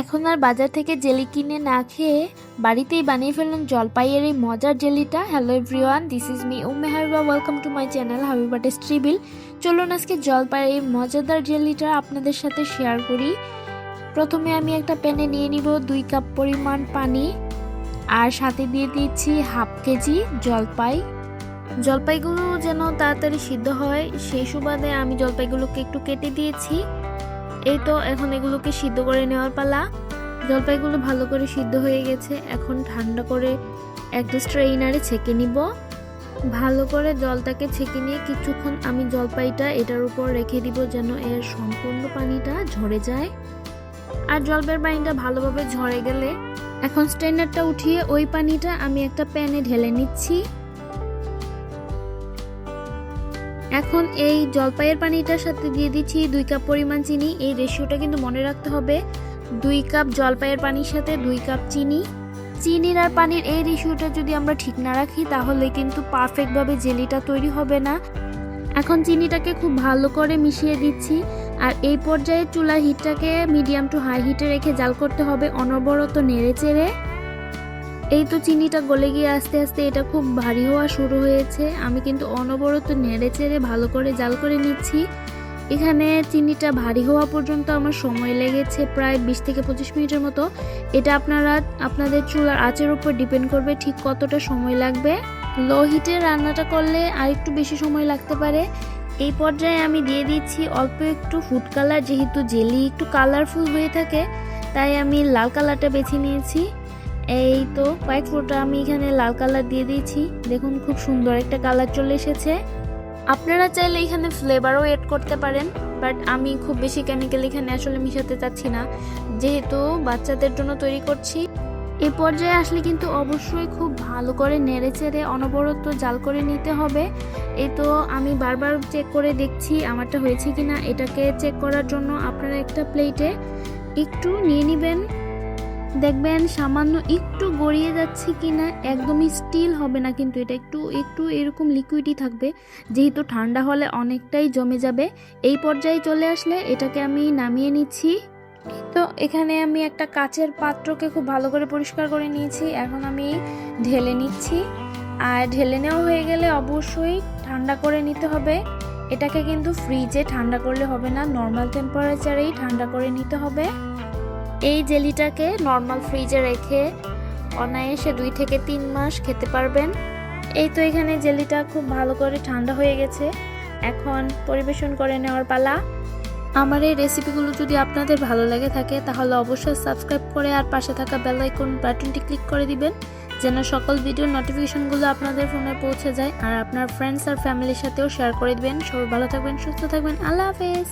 এখন আর বাজার থেকে জেলি কিনে না খেয়ে বাড়িতেই বানিয়ে ফেললাম জলপাইয়ের এই মজার জেলিটা। Hello everyone this is me Umme Habiba welcome to my channel Habiba টেস্ট্রিবিল চলুন আজকে জলপাইয়ের এই মজাদার জেলিটা আপনাদের সাথে শেয়ার করি। প্রথমে আমি একটা প্যানে নিয়ে নিব দুই কাপ পরিমাণ পানি, আর সাথে দিয়ে দিচ্ছি হাফ কেজি জলপাই। জলপাইগুলো যেন তাড়াতাড়ি সিদ্ধ হয় সেই সুবাদে আমি জলপাইগুলোকে একটু কেটে দিয়েছি। এই তো এখন এগুলোকে সিদ্ধ করে নেওয়ার পালা। জলপাইগুলো ভালো করে সিদ্ধ হয়ে গেছে। এখন ঠান্ডা করে একটা স্ট্রেইনারে ছেঁকে নিব। ভালো করে জলটাকে ছেঁকে নিয়ে কিছুক্ষণ আমি জলপাইটা এটার উপর রেখে দিব যেন এর সম্পূর্ণ পানিটা ঝরে যায়। আর জলপাইয়ের পানিটা ভালোভাবে ঝরে গেলে এখন স্ট্রেনারটা উঠিয়ে ওই পানিটা আমি একটা প্যানে ঢেলে নিচ্ছি। এখন এই জলপাইয়ের পানিটার সাথে দিয়ে দিচ্ছি দুই কাপ পরিমাণ চিনি। এই রেশিওটা কিন্তু মনে রাখতে হবে, দুই কাপ জলপাইয়ের পানির সাথে দুই কাপ চিনি। চিনির আর পানির এই রেশিওটা যদি আমরা ঠিক না রাখি, তাহলে কিন্তু পারফেক্টভাবে জেলিটা তৈরি হবে না। এখন চিনিটাকে খুব ভালো করে মিশিয়ে দিচ্ছি। আর এই পর্যায়ে চুলার হিটটাকে মিডিয়াম টু হাই হিটে রেখে জাল করতে হবে অনবরত নেড়ে চেড়ে। এই তো চিনিটা গলে গিয়ে আস্তে আস্তে এটা খুব ভারী হওয়া শুরু হয়েছে। আমি কিন্তু অনবরত নেড়ে চেড়ে ভালো করে জাল করে নিচ্ছি। এখানে চিনিটা ভারী হওয়া পর্যন্ত আমার সময় লেগেছে প্রায় বিশ থেকে পঁচিশ মিনিটের মতো। এটা আপনারা, আপনাদের চুলার আঁচের উপর ডিপেন্ড করবে ঠিক কতটা সময় লাগবে। লো হিটে রান্নাটা করলে আর একটু বেশি সময় লাগতে পারে। এই পর্যায়ে আমি দিয়ে দিচ্ছি অল্প একটু ফুড কালার, যেহেতু জেলি একটু কালারফুল হয়ে থাকে, তাই আমি লাল কালারটা বেছে নিয়েছি। এই তো কয়েক ফোঁটা আমি এখানে লাল কালার দিয়ে দিয়েছি। দেখুন খুব সুন্দর একটা কালার চলে এসেছে। আপনারা চাইলে এখানে ফ্লেভারও এড করতে পারেন বাট আমি খুব বেশি কেমিক্যাল এখানে আসলে মিশাতে চাচ্ছি না। যেহেতু বাচ্চাদের জন্য তৈরি করছি। এই পর্যায়ে আসলে কিন্তু অবশ্যই খুব ভালো করে নেড়ে চেড়ে অনবরত জাল করে নিতে হবে। এই তো আমি বারবার চেক করে দেখছি, আমারটা হয়েছে কিনা, এটাকে চেক করার জন্য আপনারা একটা প্লেটে একটু নিয়ে নেবেন। দেখবেন সামান্য একটু গড়িয়ে যাচ্ছে কিনা, একদমই স্টিল হবে না কিন্তু এটা একটু একটু এরকম লিকুইডই থাকবে, যেহেতু ঠান্ডা হলে অনেকটাই জমে যাবে। এই পর্যায়ে চলে আসলে এটাকে আমি নামিয়ে নিচ্ছি। তো এখানে আমি একটা কাচের পাত্রকে খুব ভালো করে পরিষ্কার করে নিয়েছি, এখন আমি ঢেলে নিচ্ছি। আর ঢেলে নেওয়া হয়ে গেলে অবশ্যই ঠান্ডা করে নিতে হবে। এটাকে কিন্তু ফ্রিজে ঠান্ডা করলে হবে না নর্মাল টেম্পারেচারেই ঠান্ডা করে নিতে হবে। এই জেলিটাকে নর্মাল ফ্রিজে রেখে অনায়াসে দুই থেকে তিন মাস খেতে পারবেন। এই তো এখানে জেলিটা খুব ভালো করে ঠান্ডা হয়ে গেছে। এখন পরিবেশন করে নেওয়ার পালা। আমার এই রেসিপিগুলো যদি আপনাদের ভালো লাগে থাকে, তাহলে অবশ্যই সাবস্ক্রাইব করে আর পাশে থাকা বেল আইকন বাটনটি ক্লিক করে দিবেন, যেন সকল ভিডিওর নোটিফিকেশনগুলো আপনাদের ফোনে পৌঁছে যায় আর আপনার ফ্রেন্ডস আর ফ্যামিলির সাথেও শেয়ার করে দিবেন। সবাই ভালো থাকবেন, সুস্থ থাকবেন। আল্লাহ হাফেজ।